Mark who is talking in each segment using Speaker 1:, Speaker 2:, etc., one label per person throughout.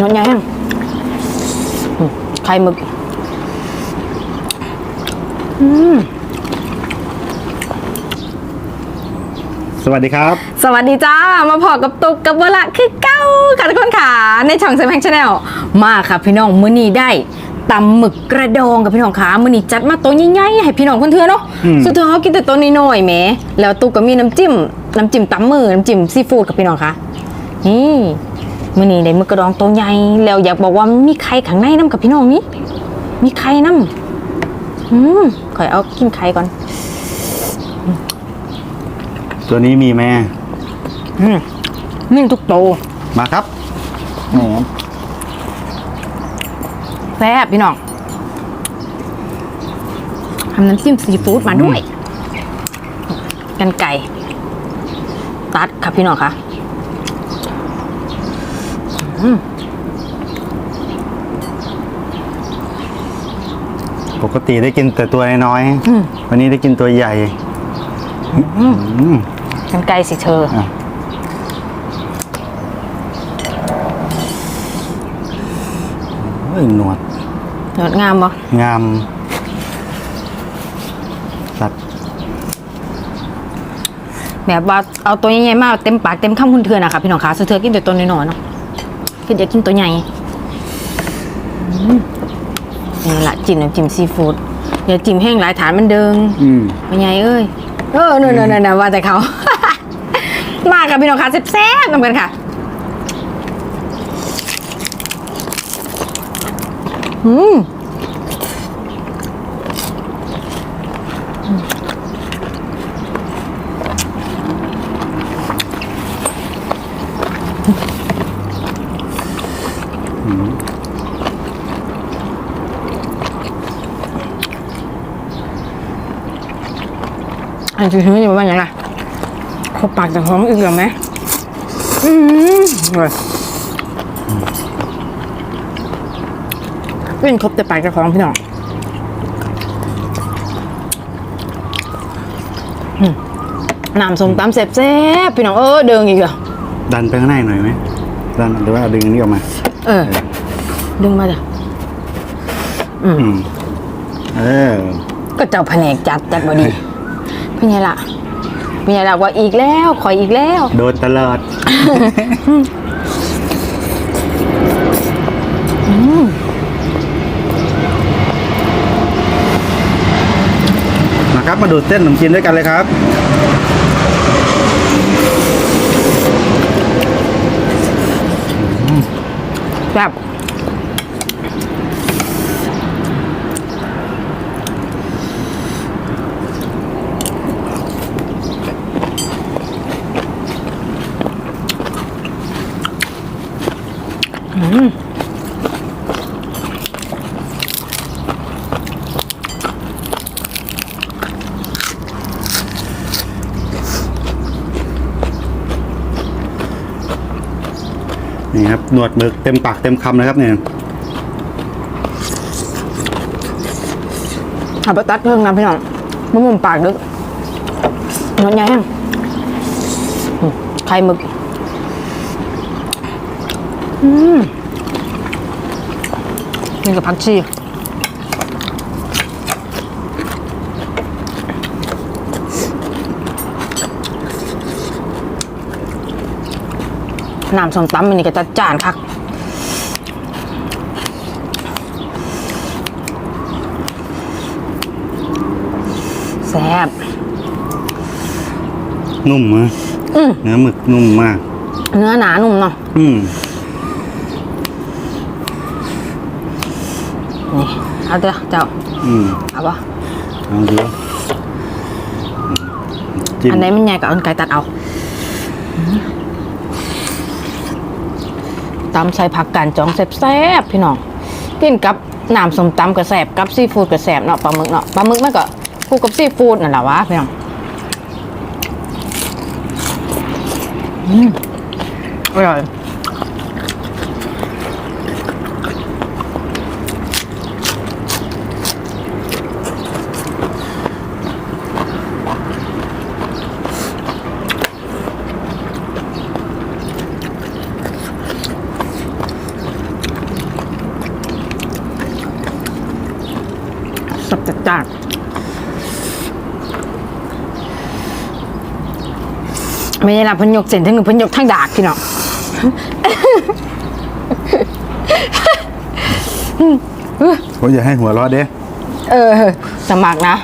Speaker 1: นอนยังอืมไข่หมึก อืม
Speaker 2: สวัสดีครับ
Speaker 1: สวัสดีจ้า มาพอกับตุกกับเวละคือเก้าค่ะทุกคนค่ะ ในช่องเซมแพงชาแนลมาค่ะพี่น้องมื้อนี้ได้ตำหมึกกระดองกับพี่น้องค่ะมื้อนี้จัดมาตัวใหญ่ๆให้พี่น้องคนเถื่อเนาะ
Speaker 2: อืม
Speaker 1: สุดท้ายเขากินแต่ตัวน้อยๆแหมแล้วตุกก็มีน้ำจิ้ม น้ำจิ้มตำมือน้ำจิ้มซีฟู้ดกับพี่น้องค่ะนี่ มื้อนี้ได้หมึกกระดองตัวใหญ่แล้วอยากบอกว่ามีไข่ข้างในน้ำกับพี่น้องนี้มีไข่น้ำอืมขอยเอากินไข่ก่อน
Speaker 2: ตัวนี้มีแม่
Speaker 1: อืมมีทุกโตว
Speaker 2: มาครับแหม
Speaker 1: แซ่บพี่น้องทำน้ำจิ้มซีฟู้ดมาด้วย กันไก่ตัดค่ะพี่น้องค่ะ
Speaker 2: ปกติได้กินแต่ตัวน้อยๆ
Speaker 1: อืม
Speaker 2: วันนี้ได้กินตัวใหญ่อืม
Speaker 1: กันไก่สิเธอ
Speaker 2: อะเฮ้ยหนวด
Speaker 1: ยอดงามบ่
Speaker 2: งามสัตว์
Speaker 1: แบบว่าเอาตัวใหญ่ๆมาเต็มปากเต็มคำคุณเทือนนะคะพี่น้องคะสุดเทือกินแต่ตัวน้อยๆเนาะ คือจะกินตัวใหญ่อืมนี่ละจิ้มน้ำจิ้มซีฟู้ดอย่าจิ้มแห้งหลายฐานมันเดิง
Speaker 2: อืม
Speaker 1: เป็นไงเอ้ย เออนั่นนั่นนั่นว่าแต่เขา มากับพี่น้องค่ะแซ่บๆกันกันค่ะอืม อันที่ถึงอยู่บ้านยังไงเขาปากจะหอมอีกเหรอไหมอืมเลยเป็นครบแต่ปากจะหอมพี่น้องอืมน้ำส้มตำแซ่บๆพี่น้องเออเดิงอีกเหรอ
Speaker 2: ดันไปข้างในหน่อยไหมดันหรือว่าดึงอันนี้ออกมา
Speaker 1: เออ ดึงมาจ้ะ
Speaker 2: อืม เออ
Speaker 1: ก็เจ้าแผนกจัดจัดบดี พี่ใหญ่ละพี่ใหญ่ละว่าอีกแล้วขอยอีกแล้ว
Speaker 2: โดนตลอดมาครับมาดูเส้นขนมจีนด้วยกันเลยครับ
Speaker 1: แบบ
Speaker 2: หนวดหมึกเต็มปากเต็มคำนะครับเนี่ย
Speaker 1: เอาไปตัดเพิ่งนะพี่น้องมุมมุมปากดึกนอนยังอืมไข่หมึก อืมกินกับผักชี น้ำส้มตำมันนี่ก็จัดจานคักแซ่บ
Speaker 2: นุ่มมาก
Speaker 1: อืม
Speaker 2: เนื้อหมึกนุ่มมาก
Speaker 1: เนื้อหนานุ่มเนาะ
Speaker 2: อืม
Speaker 1: นี่เอาเถอะเจ้า
Speaker 2: อืม
Speaker 1: เอาปะ
Speaker 2: เอาดูจิ้ม
Speaker 1: อันไหนมันใหญ่กับอันไก่ตัดเอา ตำใส่ผักกานจองแซ่บๆพี่น้องกินกับน้ำส้มตำกระแสบกับซีฟู้ดกระแสบเนาะปลาหมึกเนาะปลาหมึกมันก็คู่กับซีฟู้ดนั่นแหละวะพี่น้องอร่อย จับจัดจ้านไม่ใช่ละเพันยกเส้นทั้งหนึ่งเพันยกทั้งดากพี่น้อง
Speaker 2: ผมอย่าให้หัวเราะเด้
Speaker 1: เออสมัครนะ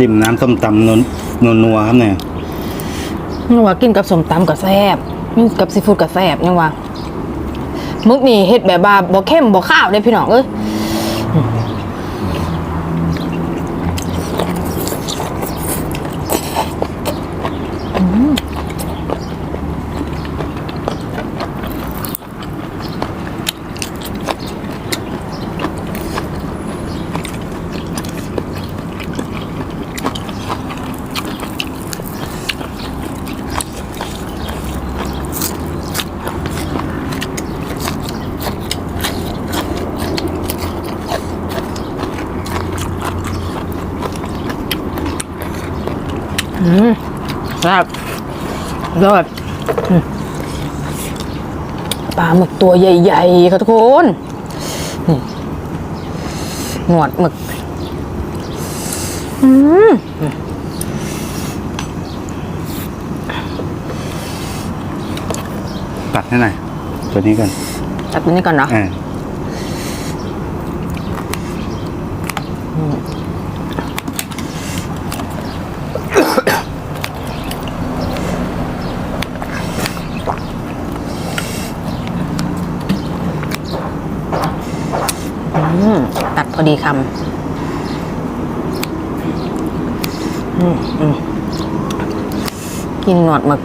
Speaker 2: จิ้มน้ำส้มตำนวนัวครับเนี่ย
Speaker 1: ยังว่ากินกับสมตำกับแซ่บกินกับซีฟู้ดกับแซ่บยังว่ามึกนี่เฮ็ดแบบว่าบ่เข้มบ่ข้าวเลยพี่น้องเอ้ย ซ่บยอดอืมปลาหมึกตัวใหญ่ๆค่ะทุกคนนี่หนวดหมึกอืม
Speaker 2: ตัดให้หน่อยตัวนี้ก่อน
Speaker 1: จัดตัวนี้ก่อนเนาะ
Speaker 2: อ่า
Speaker 1: อืมตัดพ อดีคำอืมอืมกินหนวดหมึก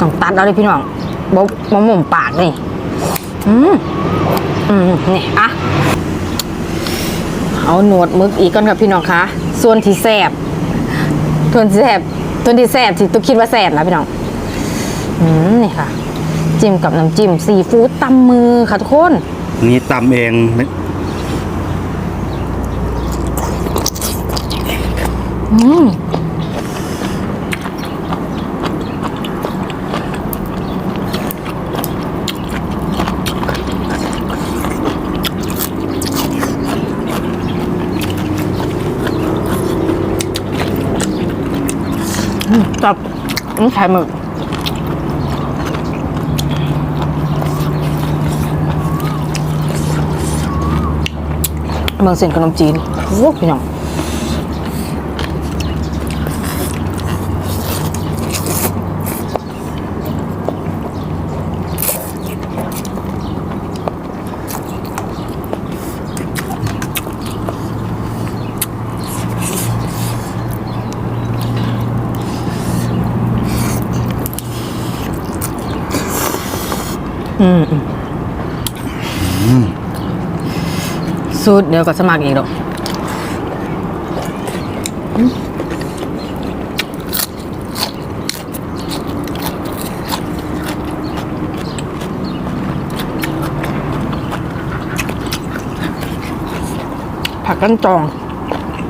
Speaker 1: ต้องตัดแล้วเลยพี่น้องบ่บ่หม่มปากนี่อืมอืมนี่อะเอาหนวดหมึกอีกก่อนครับพี่น้องคะส่วนที่แสบส่วนที่แสบส่วนที่แสบที่ตุกคิดว่าแสบนะพี่น้อง อืมนี่ค่ะ จิ้มกับน้ำจิ้มซีฟู้ดตำมือค่ะทุกคน
Speaker 2: นี่ตำเองไม่
Speaker 1: อืมจับนี่ไข่หมึกเมืองเส้นขนมจีนโอ้พี่น้อง สูตรเดี๋ยวก็สมัครอีกดอกผักกันจอง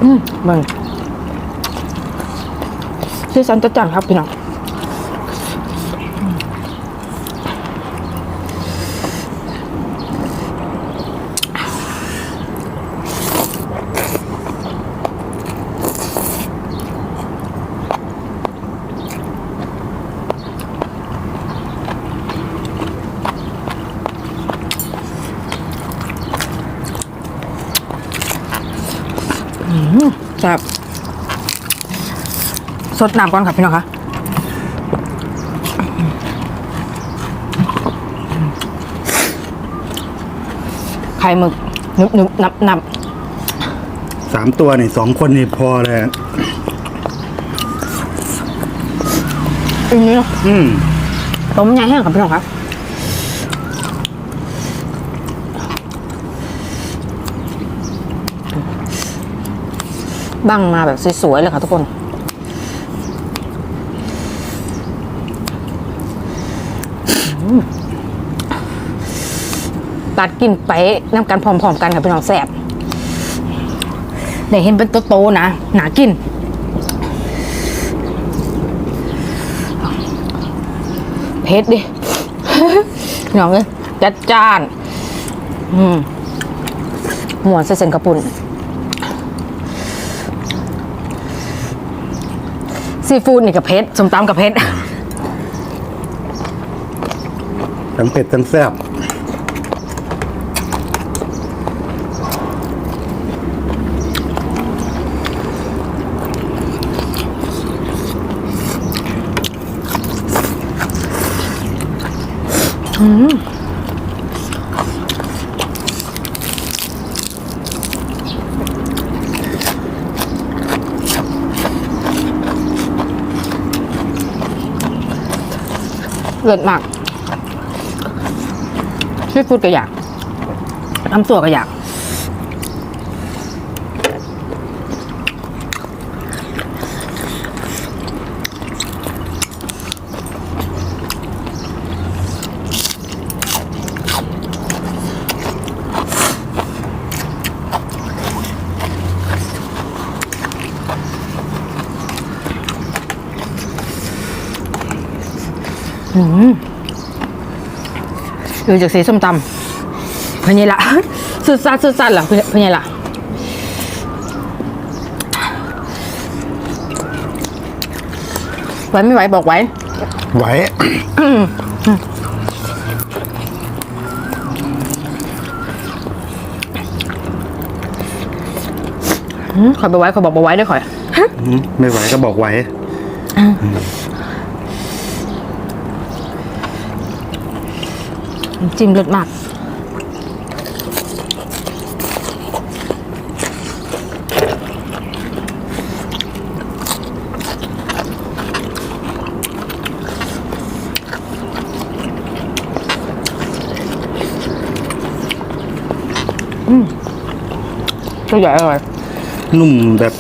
Speaker 1: อืมเบิ่งซื้อสันจะจันครับพี่น้อง แซ่บสดน้ำก่อนครับพี่น้องคะไข่หมึกนึบนึบนับนับ
Speaker 2: สามตัวนี่สองคนนี่พอเลยอะ
Speaker 1: อันนี้เนอะ
Speaker 2: อืม
Speaker 1: ต้มยำแห้งครับพี่น้องคะบั งมาแบบสวยๆเลยค่ะทุกคน ตัดกินไปน้ำกันพร้อมๆกันค่ะพี่น้องแซ่บได้เห็นเป็นโตๆนะหนากินเผ็ดดิหน่องเลยจัดจ้าน อืมหมวนใส่เส้นกระปุ่น ซีฟู้ดนี่กับเผ็ดสมตำกับเผ็ด
Speaker 2: ทั้งเผ็ดทั้งแซ่บ
Speaker 1: เลิศมากซีฟู้ดก็อยากน้ำสัวก็อยาก ดูจากสีส้มตำพะนี่ละสุดซัดสุดซัดเหรอพะนี่ละไหวไม่ไหวบอกไว้
Speaker 2: ไหว
Speaker 1: อืมขอยไปไว้ขอยบอกบอกไว้ด้วยขอย
Speaker 2: อืมไม่ไหวก็บอกไหว
Speaker 1: จิ้มเลิศมาก อืมตัวใหญ่อร่อย
Speaker 2: นุ่มแบบ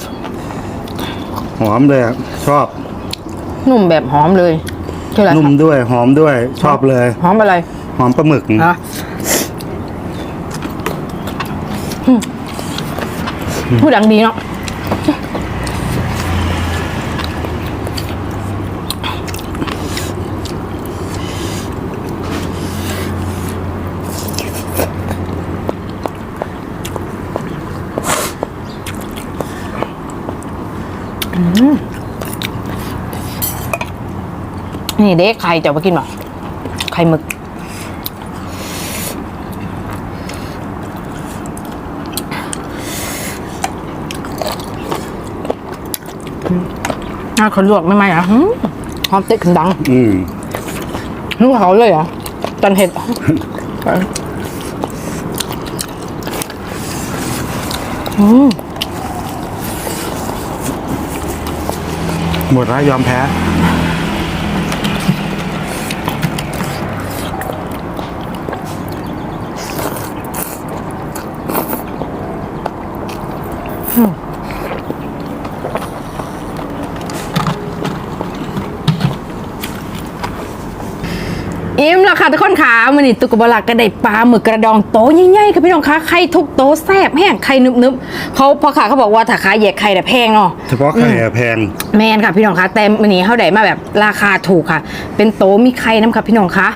Speaker 2: หอมเลยอะชอบ
Speaker 1: นุ่มแบบหอมเลยใช่ไหม
Speaker 2: นุ่มด้วย หอมด้วย ชอบเลย
Speaker 1: หอมอะไร
Speaker 2: หอมปลาหมึก
Speaker 1: ฮะพูดดังดีเนาะอืมนี่เด็กไข่จะเอาไปกินบ่ไข่หมึก น่าเขาลวกไม่ไหมอะหืมหอมเต๊กขึ้นดัง
Speaker 2: อืม
Speaker 1: นึกว่าเขาเลยเหรอจันเห็ด อืม
Speaker 2: หมดแล้วยอมแพ้
Speaker 1: อิ่มแล้วค่ะทุกคนค่ะมันนี่ตุกบลักก็ได้ปลาหมึกกระดองโตใหญ่ๆค่ะพี่น้องคะไข่ทุกโตแซ่บแห้งไข่นึบๆเขาพอขาเขาบอกว่าถ้าขายแยกไข่แต่แพงเนาะ
Speaker 2: เฉพาะไข่อะแพง
Speaker 1: แมนค่ะพี่น้องคะแต่มันนี้เขาได้มาแบบราคาถูกค่ะ เป็นโตมีไข่น้ำค่ะพี่น้องคะ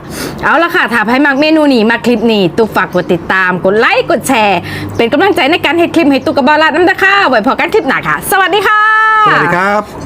Speaker 1: เอาละค่ะถ้าให้มักเมนูนี้มาคลิปนี้ตุกฝากกดติดตามกดไลค์กดแชร์ เป็นกำลังใจในการเฮ็ดคลิปให้ตุกกับบาลาดน้ำตาข้าวไว้พอกันคลิปหน้าค่ะ สวัสดีค่ะ
Speaker 2: สวัสดีครับ